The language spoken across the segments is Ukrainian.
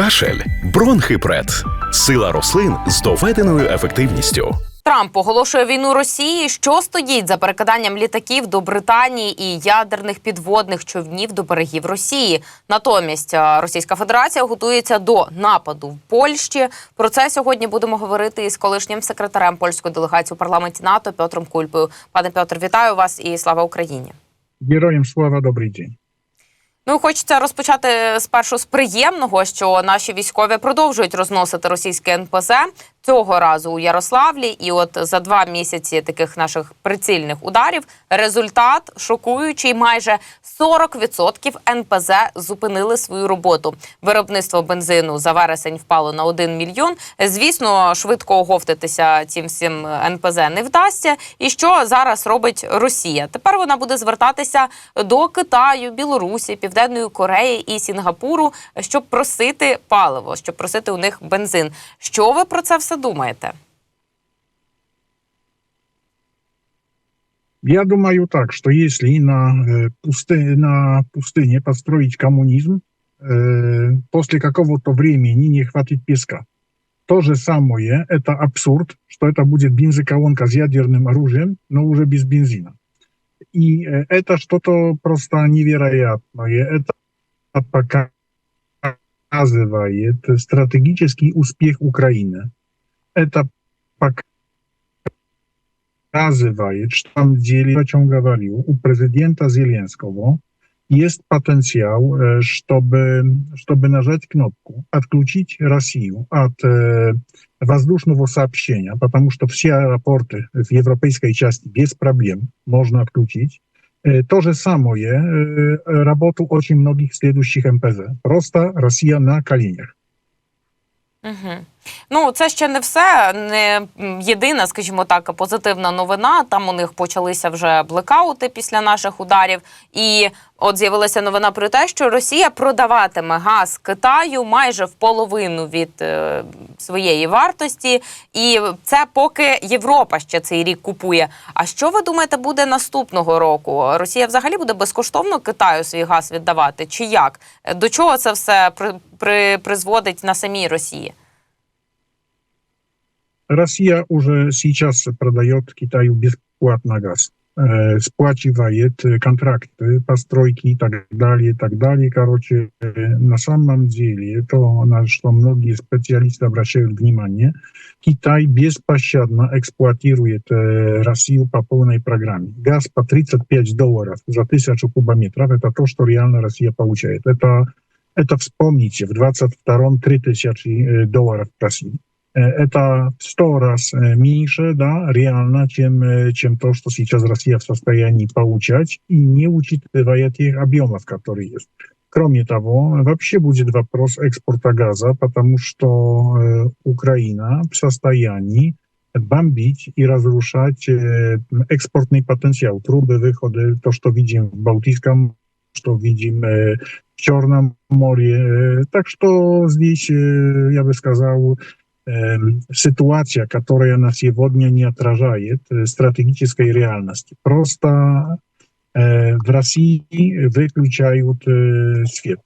кашель, бронхипред, сила рослин з доведеною ефективністю. Трамп оголошує війну Росії. Що стоїть за перекиданням літаків до Британії і ядерних підводних човнів до берегів Росії? Натомість е, Російська Федерація готується до нападу в Польщі. Про це сьогодні будемо говорити із колишнім секретарем польської делегації у парламенті НАТО Петром Кульпою. Пане Петр, вітаю вас і слава Україні. Героям слава, добрий день. Ну, хочеться розпочати спершу з приємного, що наші військові продовжують розносити російське НПЗ цього разу у Ярославлі. І от за два місяці таких наших прицільних ударів результат шокуючий. Майже 40% НПЗ зупинили свою роботу. Виробництво бензину за вересень впало на 1 мільйон. Звісно, швидко оговтатися цим всім НПЗ не вдасться. І що зараз робить Росія? Тепер вона буде звертатися до Китаю, Білорусі, Південної Кореї і Сінгапуру, щоб просити паливо, щоб просити у них бензин. Що ви про це все думаєте? Я думаю так, что если на, э, пусты, на пустыне построить коммунизм, э, после какого-то времени не хватит песка. То же самое, это абсурд, что это будет бензоколонка с ядерным оружием, но уже без бензина. И э, это что-то просто невероятное. Это показывает стратегический успех Украины. Это показывает, что на самом деле, о чем говорил, у президента Зеленского есть потенциал, э, чтобы, чтобы нажать кнопку, отключить Россию от э, воздушного сообщения, потому что все аэропорты в европейской части без проблем можно отключить. Э, То же самое э, работу очень многих следующих МПЗ. Просто Россия на коленях. Угу. Ну, це ще не все. Не єдина, скажімо так, позитивна новина. Там у них почалися вже блекаути після наших ударів. І от з'явилася новина про те, що Росія продаватиме газ Китаю майже в половину від е, своєї вартості. І це поки Європа ще цей рік купує. А що ви думаєте, буде наступного року? Росія взагалі буде безкоштовно Китаю свій газ віддавати? Чи як? До чого це все при, при, призводить на самій Росії? Россия уже сейчас продает Китаю бесплатно газ. Э, сплачивает э, контракты, постройки и так далее, и так далее. Короче, э, на самом деле, то, на что многие специалисты обращают внимание, Китай беспощадно эксплуатирует э, Россию по полной программе. Газ по 35 долларов за тысячу кубометров – это то, что реально Россия получает. Это, это вспомните, в 22-м 3000 э, долларов просили. Э, это в сто раз э, меньше, да, реально, чем, э, чем то, что сейчас Россия в состоянии получать, и не учитывая тех объемов, которые есть. Кроме того, вообще будет вопрос экспорта газа, потому что э, Украина в состоянии бомбить и разрушать э, экспортный потенциал, трубы, выходы, то, что видим в Балтийском, что видим э, в Черном море. Э, Так что здесь, э, я бы сказал, э, ситуация, которая на сегодня не отражает э, стратегической реальности. Просто э, в России выключают э, свет.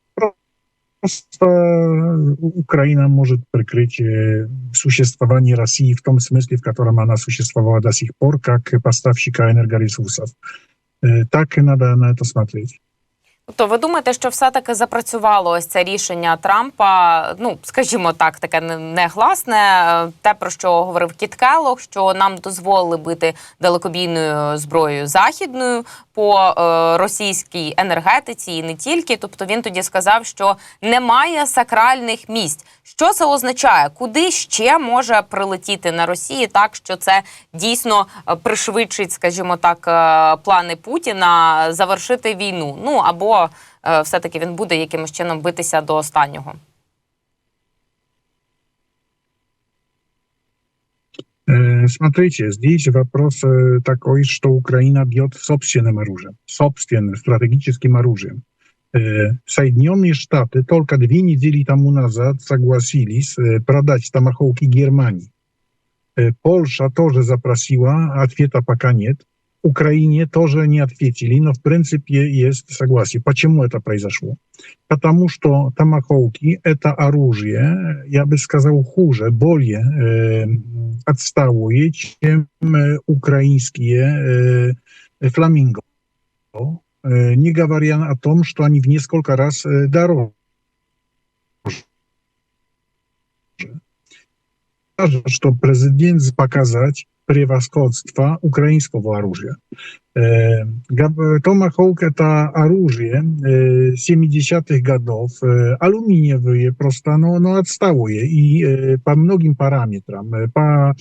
Просто Украина может прикрыть э, существование России в том смысле, в котором она существовала до сих пор, как поставщика энергоресурсов. Э, Так и надо на это смотреть. Тобто, ви думаєте, що все-таки запрацювало ось це рішення Трампа? Ну, скажімо так, таке не- негласне, е, те про що говорив Кіт Келлог, що нам дозволили бити далекобійною зброєю західною по е, російській енергетиці і не тільки. Тобто він тоді сказав, що немає сакральних місць. Що це означає? Куди ще може прилетіти на Росії так, що це дійсно е, пришвидшить, скажімо так, е, плани Путіна завершити війну? Ну або е, все-таки він буде якимось чином битися до останнього? Э, Смотрите, здесь вопрос э, такой, что Украина бьет собственным оружием, собственным стратегическим оружием. Э, Соединенные Штаты только две недели тому назад согласились э, продать томаховки Германии. Э, Польша тоже запросила, ответа пока нет. Украине тоже не ответили, но в принципе есть согласие. Почему это произошло? Потому что томахоуки – это оружие, я бы сказал, хуже, более э, отсталое, чем э, украинские э, фламинго. Э, не говоря о том, что они в несколько раз э, дороже. Важно, что президент показать превосходство украинского оружия. Э, габ- Томахоук – это оружие э, 70-х годов, э, алюминиевые просто, но, но отсталые и э, по многим параметрам, э, по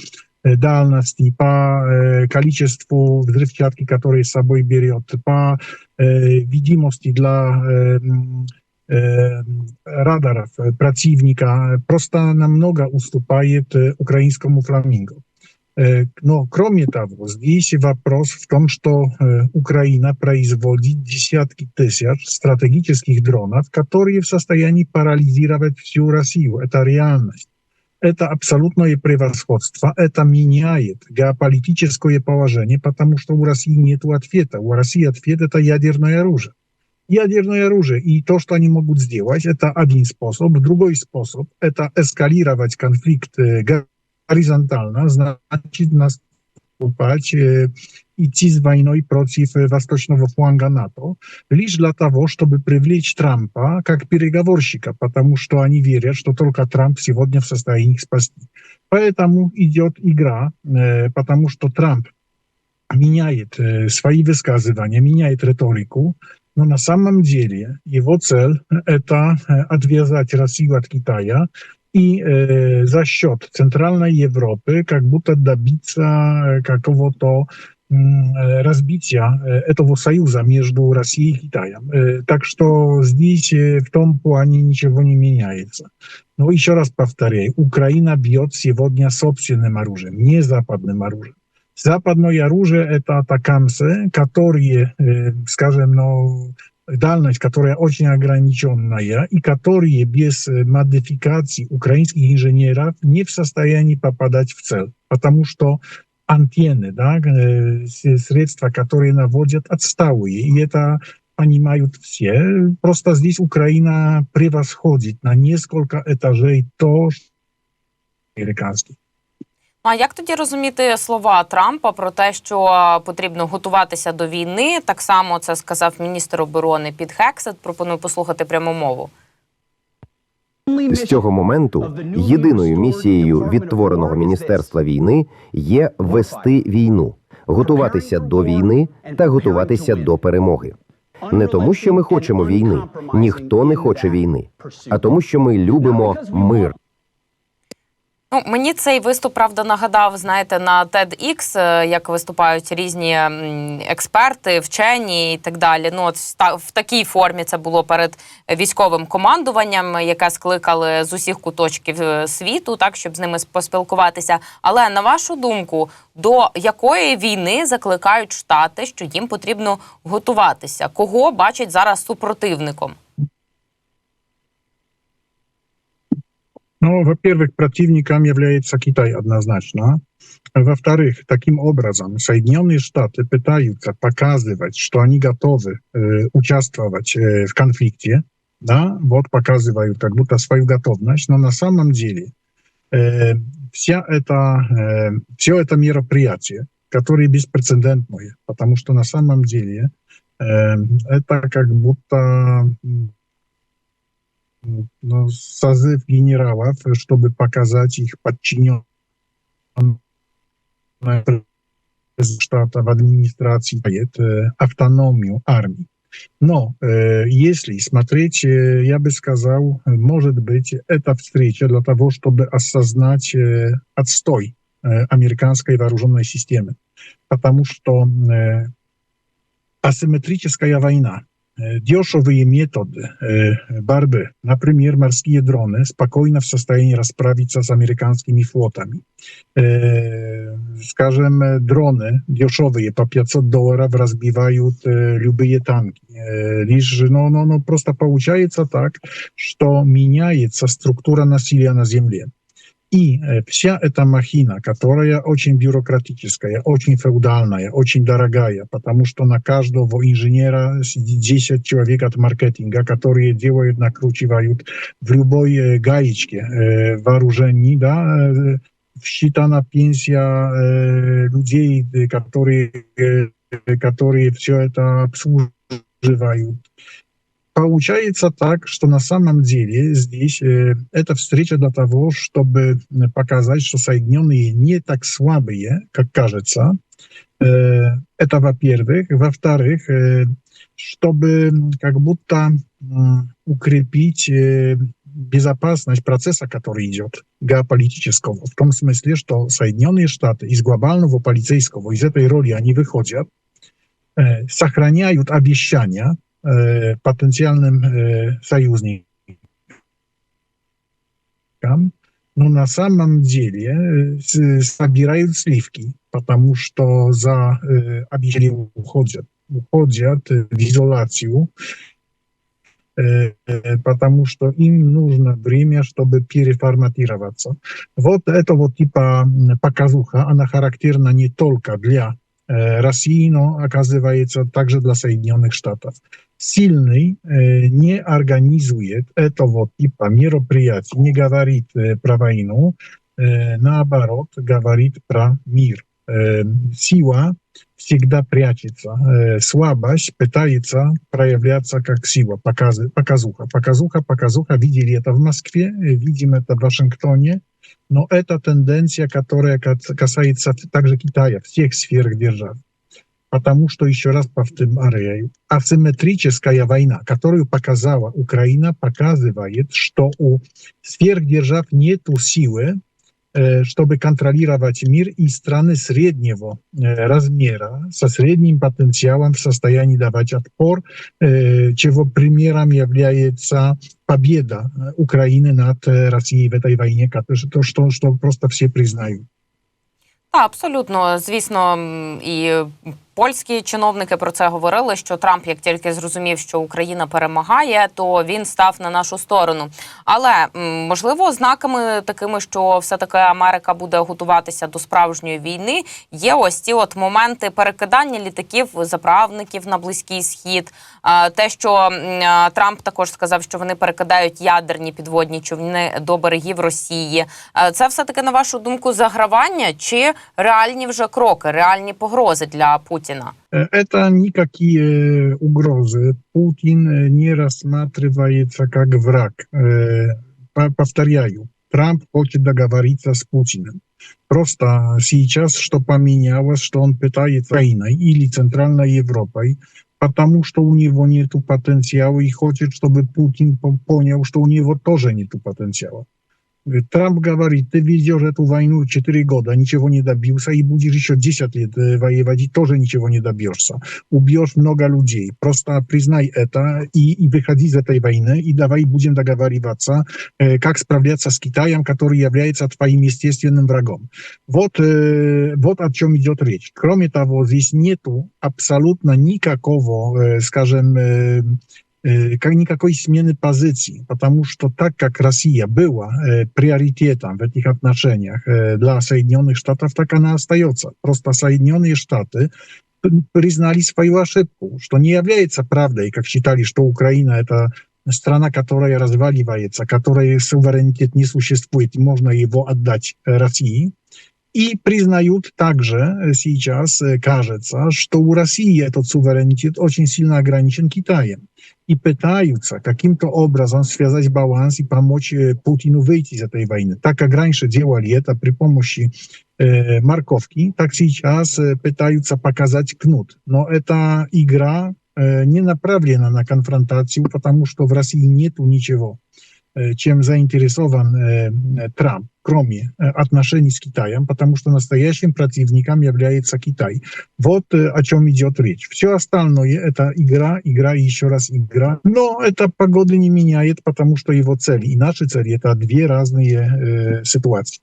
э, дальности, по э, количеству взрывчатки, которые с собой берет, по э, видимости для э, м, э, радаров э, противника, просто намного уступает э, украинскому фламинго. Э, Но кроме того, здесь вопрос в том, что э, Украина производит десятки тысяч стратегических дронов, которые в состоянии парализировать всю Россию. Это реальность. Это абсолютное превосходство. Это меняет геополитическое положение, потому что у России нет ответа. У России ответ – это ядерное оружие. Ядерное оружие и то, что они могут сделать, это один способ. Другой способ – это эскалировать конфликт э, горизонтально, значит наступать, э, идти с войной против э, восточного фланга НАТО, лишь для того, чтобы привлечь Трампа как переговорщика, потому что они верят, что только Трамп сегодня в состоянии их спасти. Поэтому идет игра, э, потому что Трамп меняет э, свои высказывания, меняет риторику, но на самом деле его цель – это э, отвязать Россию от Китая и э, за счет Центральной Европы как будто добиться э, какого-то м, э, разбития э, этого союза между Россией и Китаем. Э, Так что здесь э, в том плане ничего не меняется. Но еще раз повторяю, Украина бьет сегодня собственным оружием, не западным оружием. Западное оружие – это атакамсы, которые, э, скажем, ну, дальность, которая очень ограниченная, и которые без э, модификаций украинских инженеров не в состоянии попадать в цель. Потому что антенны, да, э, с- средства, которые наводят, отсталые. И это понимают все. Просто здесь Украина превосходит на несколько этажей то, что американский. А як тоді розуміти слова Трампа про те, що потрібно готуватися до війни? Так само це сказав міністр оборони Піт Хексет. Пропоную послухати пряму мову. З цього моменту єдиною місією відтвореного міністерства війни є вести війну, готуватися до війни та готуватися до перемоги. Не тому, що ми хочемо війни, ніхто не хоче війни, а тому, що ми любимо мир. Ну, мені цей виступ правда нагадав, знаєте, на TEDx, е, як виступають різні експерти, вчені і так далі. Ну, от в такій формі це було перед військовим командуванням, яке скликали з усіх куточків е, світу, так щоб з ними поспілкуватися. Але на вашу думку, до якої війни закликають штати, що їм потрібно готуватися? Кого бачать зараз супротивником? Ну, во-первых, противником является Китай однозначно. Во-вторых, таким образом Соединенные Штаты пытаются показывать, что они готовы э, участвовать э, в конфликте, да, вот показывают как будто свою готовность, но на самом деле э, вся это, э, все это мероприятие, которое беспрецедентное, потому что на самом деле э, это как будто м, ну, созыв генералов, чтобы показать их подчиненным штата в администрации э, автономию армии. Но э, если смотреть, э, я бы сказал, э, может быть, эта встреча для того, чтобы осознать э, отстой э, американской вооруженной системы. Потому что э, асимметрическая война, э, дешевые методы э, борьбы, например, морские дроны, спокойно в состоянии расправиться с американскими флотами. Э, скажем, э, дроны дешевые по 500 долларов разбивают э, любые танки. Э, лишь, ну, ну, ну, просто получается так, что меняется структура насилия на земле. И э, вся эта махина, которая очень бюрократическая, очень феодальная, очень дорогая, потому что на каждого инженера сидит 10 человек от маркетинга, которые делают, накручивают в любой э, гаечке э, вооружений, да, э, считана пенсия э, людей, э, которые, э, которые все это обслуживают. Получается так, что на самом деле здесь э, эта встреча для того, чтобы э, показать, что Соединенные не так слабые, как кажется. Э, это во-первых. Во-вторых, э, чтобы как будто м, укрепить э, безопасность процесса, который идет, геополитического, в том смысле, что Соединенные Штаты из глобального полицейского, из этой роли они выходят, э, сохраняют обещания э, потенциальным э, союзникам, но на самом деле э, с- собирают сливки, потому что за э, обещания уходят, уходят э, в изоляцию, э, э, потому что им нужно время, чтобы переформатироваться. Вот этого типа м, показуха, она характерна не только для э, России, но оказывается также для Соединенных Штатов. Сильный э, не организует этого типа мероприятий, не говорит э, про войну, э, наоборот, говорит про мир. Э, сила всегда прячется. Э, слабость пытается проявляться как сила, показы, показуха. Показуха, показуха. Видели это в Москве, э, видим это в Вашингтоне. Но это тенденция, которая кас- касается также Китая, всех сфер держав. Потому что, еще раз повторяю, асимметрическая война, которую показала Украина, показывает, что у сверхдержав нет силы, э, чтобы контролировать мир и страны среднего э, размера, со средним потенциалом в состоянии давать отпор, э, чего примером является победа э, Украины над э, Россией в этой войне, кото- то, что, что просто все признают. Так, абсолютно. Звісно, м, і польські чиновники про це говорили. Що Трамп, як тільки зрозумів, що Україна перемагає, то він став на нашу сторону. Але можливо, ознаками такими, що все таки Америка буде готуватися до справжньої війни, є ось ці от моменти перекидання літаків заправників на близький схід. Те, що Трамп також сказав, що вони перекидають ядерні підводні човни до берегів Росії. Це все таки на вашу думку загравання чи реальні вже кроки, реальні погрози для Путіна? Э, Это никакие угрозы. Путин э, не рассматривается как враг. Э, по- Повторяю, Трамп хочет договориться с Путиным. Просто сейчас что поменялось, что он пытается Украиной или Центральной Европой, потому что у него нет потенциала и хочет, чтобы Путин по- понял, что у него тоже нет потенциала. Э, Трамп говорит, ты ведешь эту войну 4 года, ничего не добился, и будешь еще 10 лет э, воевать, и тоже ничего не добьешься. Убьешь много людей. Просто признай это и, и выходи из этой войны, и давай будем договариваться, э, как справляться с Китаем, который является твоим естественным врагом. Вот, э, вот о чем идет речь. Кроме того, здесь нету абсолютно никакого, э, скажем, э, э, как никакой смены позиции, потому что так как Россия была э, приоритетом в этих отношениях э, для Соединенных Штатов, так она остается. Просто Соединенные Штаты п- признали свою ошибку, что не является правдой, как считали, что Украина это страна, которая разваливается, которой суверенитет не существует, и можно его отдать э, России. И признают также э, сейчас, э, кажется, что у России этот суверенитет очень сильно ограничен Китаем. И пытаются каким-то образом связать баланс и помочь э, Путину выйти из этой войны. Так как раньше делали это при помощи э, морковки, так сейчас э, пытаются показать кнут. Но эта игра э, не направлена на конфронтацию, потому что в России нету ничего, э, чем заинтересован э, э, Трамп, кроме э, отношений с Китаем, потому что настоящим противником является Китай. Вот э, о чем идет речь. Все остальное это игра, игра и еще раз игра. Но это погоды не меняет, потому что его цели и наши цели это две разные э, ситуации.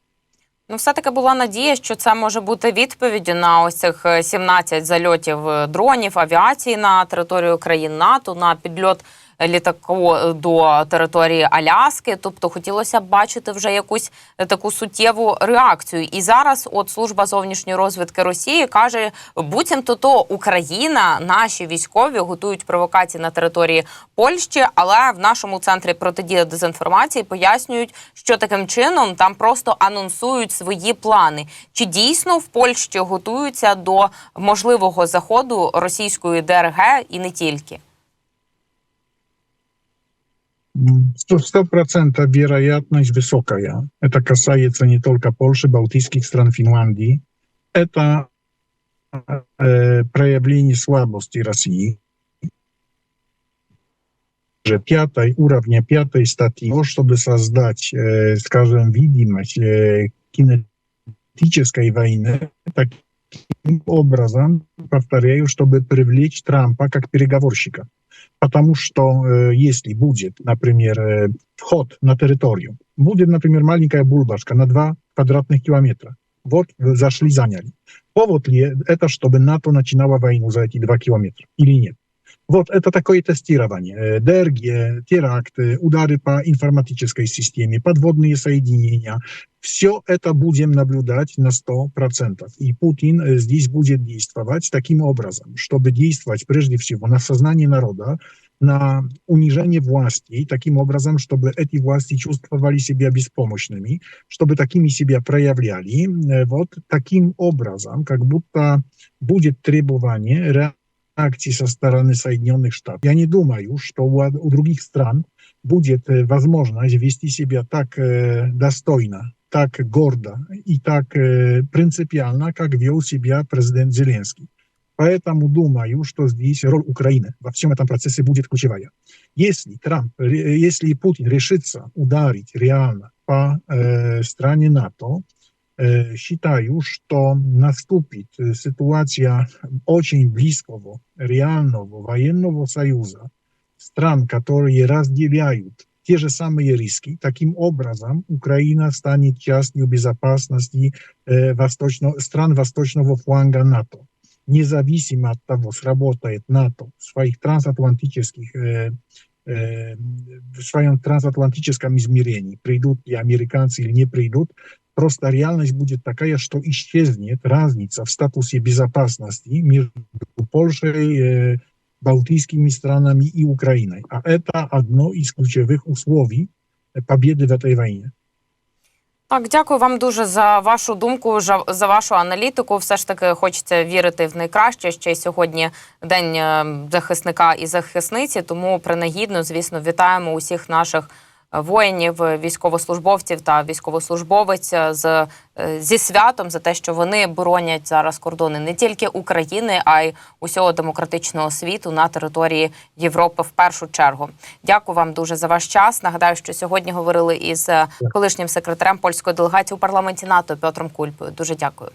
Ну, все таки була надія, що це може бути відповіддю на ось цих е, 17 зальотів е, дронів, авіації на територію країн НАТО, на підльот літаку до території Аляски. Тобто хотілося б бачити вже якусь е, таку суттєву реакцію. І зараз, от служба зовнішньої розвідки Росії каже, буцімто то Україна, наші військові готують провокації на території Польщі, але в нашому центрі протидії дезінформації пояснюють, що таким чином там просто анонсують свої плани. Чи дійсно в Польщі готуються до можливого заходу російської ДРГ і не тільки? Сто сто процентов вероятность высокая. Это касается не только Польши, балтийских стран, Финляндии. Это э, проявление слабости России. Же пятой уровня пятой статьи, чтобы создать, э, скажем, видимость э, кинетической войны, таким образом, повторяю, чтобы привлечь Трампа как переговорщика. Потому что э, если будет, например, э, вход на территорию, будет, например, маленькая бульбашка на 2 квадратных километра. Вот э, зашли, заняли. Повод ли это, чтобы НАТО начинало войну за эти 2 километра или нет? Вот это такое тестирование. Э, ДРГ, э, теракты, удары по информатической системе, подводные соединения. Все это будем наблюдать на 100%. И Путин э, здесь будет действовать таким образом, чтобы действовать прежде всего на сознание народа, на унижение власти, таким образом, чтобы эти власти чувствовали себя беспомощными, чтобы такими себя проявляли. Э, Вот таким образом, как будто будет требование реакции со стороны Соединенных Штатов. Я не думаю, что у, у других стран будет э, возможность вести себя так э, достойно, так гордо и так э, принципиально, как вел себя президент Зеленский. Поэтому думаю, что здесь роль Украины во всем этом процессе будет ключевая. Если Трамп, ре- если Путин решится ударить реально по э, стране НАТО, э, считаю, что наступит э, ситуация очень близкого, реального военного союза стран, которые разделяют те же самые риски. Таким образом, Украина станет частью безопасности э, восточно, стран восточного фланга НАТО. Независимо от того, сработает НАТО в своих трансатлантических э, э, в своем трансатлантическом измерении, придут ли американцы или не придут, просто реальность будет такая, что исчезнет разница в статусе безопасности между Польшей, э, балтийскими странами и Украиной. А это одно из ключевых условий э, победы в этой войне. Так, дякую вам дуже за вашу думку, за, за вашу аналітику. Все ж таки хочеться вірити в найкраще. Ще й сьогодні день е, захисника і захисниці. Тому принагідно, звісно, вітаємо усіх наших е, воїнів, військовослужбовців та військовослужбовець з е, зі святом за те, що вони боронять зараз кордони не тільки України, а й усього демократичного світу на території Європи в першу чергу. Дякую вам дуже за ваш час. Нагадаю, що сьогодні говорили із е, колишнім секретарем польської делегації у парламенті НАТО Петром Кульпою. Дуже дякую.